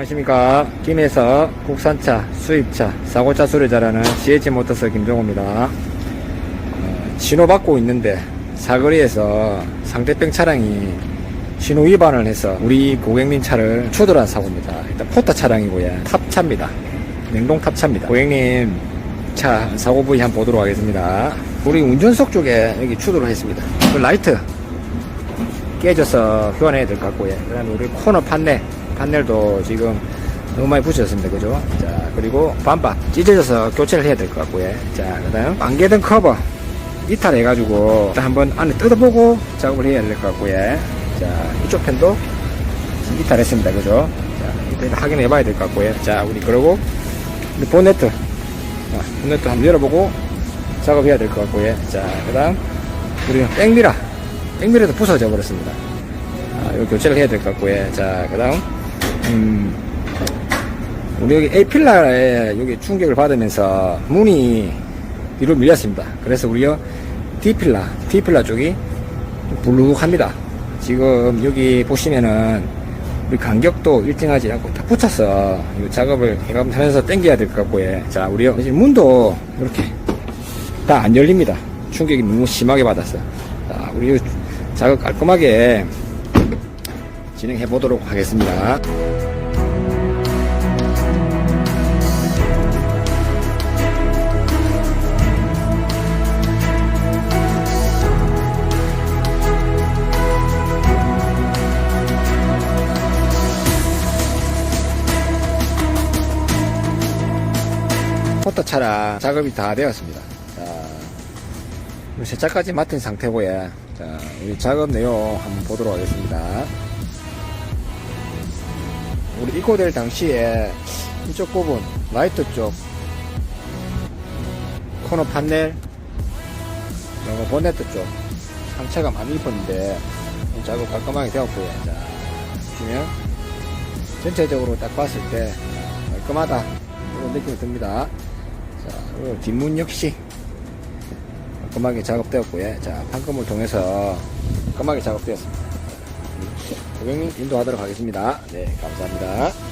안녕하십니까. 김해서 국산차, 수입차, 사고차 잘하는 CH 모터스 김종호입니다. 어, 신호 받고 있는데 사거리에서 상대편 차량이 신호 위반을 해서 우리 고객님 차를 추돌한 사고입니다. 일단 포타 차량이고요. 탑차입니다. 냉동 탑차입니다. 고객님 차 사고 부위 한번 보도록 하겠습니다. 우리 운전석 쪽에 여기 추돌을 했습니다. 그 라이트 깨져서 교환해야 될 것 같고요. 그 다음에 우리 코너 판넬, 판넬도 지금 너무 많이 부셨습니다. 그죠? 자, 그리고 반박 찢어져서 교체를 해야 될 것 같고요. 자, 그 다음 안개등 커버 이탈해가지고 한번 안에 뜯어보고 작업을 해야 될 것 같고요. 자, 이쪽 편도 이탈했습니다. 그죠? 자, 일단 확인해 봐야 될 것 같고요. 자, 우리 그러고 우리 본네트. 자, 본네트 한번 열어보고 작업해야 될 것 같고요. 자, 그 다음 우리 백미라. 백미라도 부서져 버렸습니다. 아, 이거 교체를 해야 될 것 같고요. 자, 그 다음, 음, 우리 여기 A필라에 여기 충격을 받으면서 문이 뒤로 밀렸습니다. 그래서 우리요 D필라, D필라 쪽이 좀 불룩합니다. 지금 여기 보시면은 우리 간격도 일정하지 않고 다 붙여서 이 작업을 해가면서 당겨야 될 것 같고요. 자, 우리요 문도 이렇게 다 안 열립니다. 충격이 너무 심하게 받았어. 자, 우리 작업 깔끔하게 진행해 보도록 하겠습니다. 포터 차량 작업이 다 되었습니다. 자, 세차까지 맡은 상태고요. 자, 우리 작업 내용 한번 보도록 하겠습니다. 우리 이코될 당시에 이쪽 부분, 라이트 쪽, 코너 판넬, 그리고 본네트 쪽, 상처가 많이 입었는데, 이 작업 깔끔하게 되었고요. 자, 보시면, 전체적으로 딱 봤을 때, 깔끔하다. 이런 느낌이 듭니다. 자, 그리고 뒷문 역시, 깔끔하게 작업되었고요. 자, 판금을 통해서 깔끔하게 작업되었습니다. 고객님 인도하도록 하겠습니다. 네, 감사합니다.